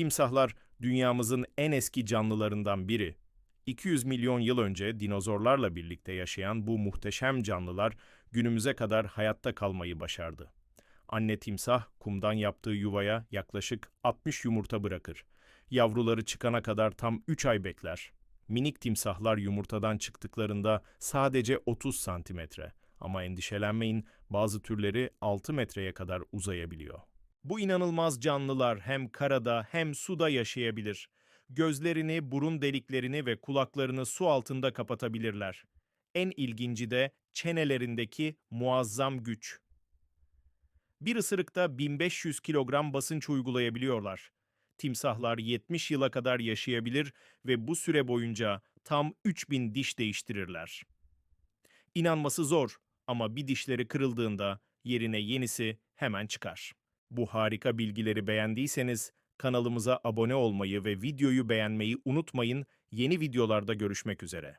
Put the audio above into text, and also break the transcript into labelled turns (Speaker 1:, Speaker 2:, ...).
Speaker 1: Timsahlar dünyamızın en eski canlılarından biri. 200 milyon yıl önce dinozorlarla birlikte yaşayan bu muhteşem canlılar günümüze kadar hayatta kalmayı başardı. Anne timsah kumdan yaptığı yuvaya yaklaşık 60 yumurta bırakır. Yavruları çıkana kadar tam 3 ay bekler. Minik timsahlar yumurtadan çıktıklarında sadece 30 santimetre. Ama endişelenmeyin, bazı türleri 6 metreye kadar uzayabiliyor. Bu inanılmaz canlılar hem karada hem suda yaşayabilir. Gözlerini, burun deliklerini ve kulaklarını su altında kapatabilirler. En ilginci de çenelerindeki muazzam güç. Bir ısırıkta 1500 kilogram basınç uygulayabiliyorlar. Timsahlar 70 yıla kadar yaşayabilir ve bu süre boyunca tam 3000 diş değiştirirler. İnanması zor ama bir dişleri kırıldığında yerine yenisi hemen çıkar. Bu harika bilgileri beğendiyseniz kanalımıza abone olmayı ve videoyu beğenmeyi unutmayın. Yeni videolarda görüşmek üzere.